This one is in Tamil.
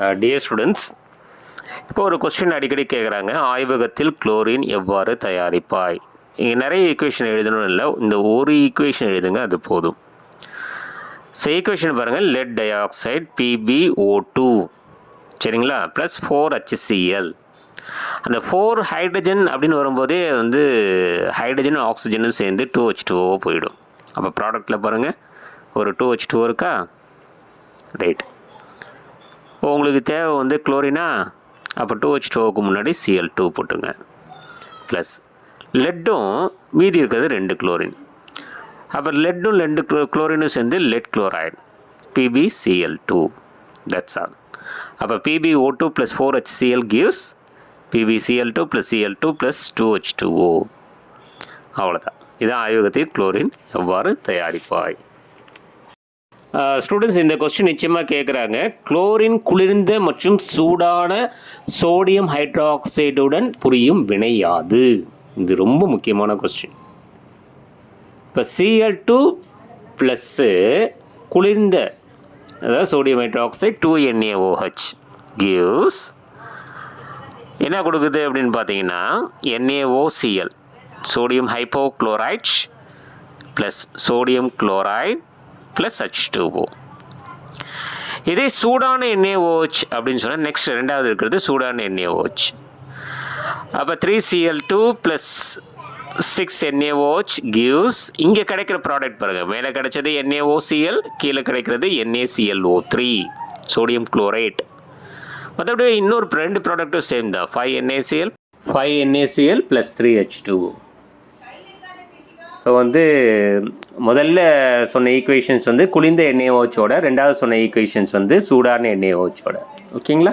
Uh, டியர் ஸ்டூடெண்ட்ஸ் இப்போ ஒரு கொஸ்டின் அடிக்கடி கேட்குறாங்க ஆய்வகத்தில் குளோரின் எவ்வாறு தயாரிப்பாய்? இங்கே நிறைய ஈக்குவேஷன் எழுதணும் இல்லை இந்த ஒரு ஈக்குவேஷன் எழுதுங்க அது போதும். ஸோ ஈக்குவேஷன் பாருங்கள் lead dioxide P B O two சரிங்களா? ப்ளஸ் ஃபோர் ஹச்சிசிஎல் அந்த ஃபோர் ஹைட்ரஜன் அப்படின்னு வரும்போதே வந்து ஹைட்ரஜனும் ஆக்சிஜனும் சேர்ந்து டூ ஹெச் டூஓ போயிடும். அப்போ ப்ராடக்ட்டில் பாருங்கள் ஒரு டூ ஹெச் டூ இருக்கா? ரைட் இப்போ உங்களுக்கு தேவை வந்து குளோரினா அப்போ டூ ஹெச் டூவுக்கு முன்னாடி சிஎல் டூ போட்டுங்க. ப்ளஸ் லெட்டும் மீதி இருக்கிறது ரெண்டு குளோரின் அப்போ லெட்டும் ரெண்டு குளோ குளோரினும் சேர்ந்து lead chloride P B C L two that's all அப்போ P B O two plus four H C L gives P B C L two plus C L two plus two H two O அவ்வளோதான் இதான் ஆய்வகத்தில் குளோரின் எவ்வாறு தயாரிப்பாய்? ஸ்டூடெண்ட்ஸ் இந்த கொஸ்டின் நிச்சயமாக கேட்குறாங்க குளோரின் குளிர்ந்த மற்றும் சூடான சோடியம் ஹைட்ராக்சைடுடன் புரியும் வினையாது இது ரொம்ப முக்கியமான கொஸ்டின் இப்போ சிஎல் டூ ப்ளஸ்ஸு குளிர்ந்த அதாவது sodium hydroxide two N A O H gives என்ன கொடுக்குது அப்படின்னு பார்த்தீங்கன்னா N A O C L sodium hypochlorite plus sodium chloride plus H two O இதே சூடான என்ஏஓஹெச் அப்படின்னு சொன்னால் நெக்ஸ்ட் ரெண்டாவது இருக்கிறது சூடான என்ஏஓஹெச் அப்போ three C L two plus six N A O H gives இங்கே கிடைக்கிற ப்ராடக்ட் பாருங்கள் மேலே கிடைச்சது என்ஏஓசிஎல் கீழே கிடைக்கிறது என்ஏசிஎல்ஓ த்ரீ சோடியம் குளோரைட் மற்றபடி இன்னொரு ரெண்டு ப்ராடக்ட்டும் சேம் தான் five N A C L five N A C L plus three H two so வந்து முதல்ல சொன்ன ஈக்குவேஷன்ஸ் வந்து குளிர்ந்த எண்ணெய் ஓச்சோட ரெண்டாவது சொன்ன ஈக்குவேஷன்ஸ் வந்து சூடான எண்ணெய் ஓச்சோட ஓகேங்களா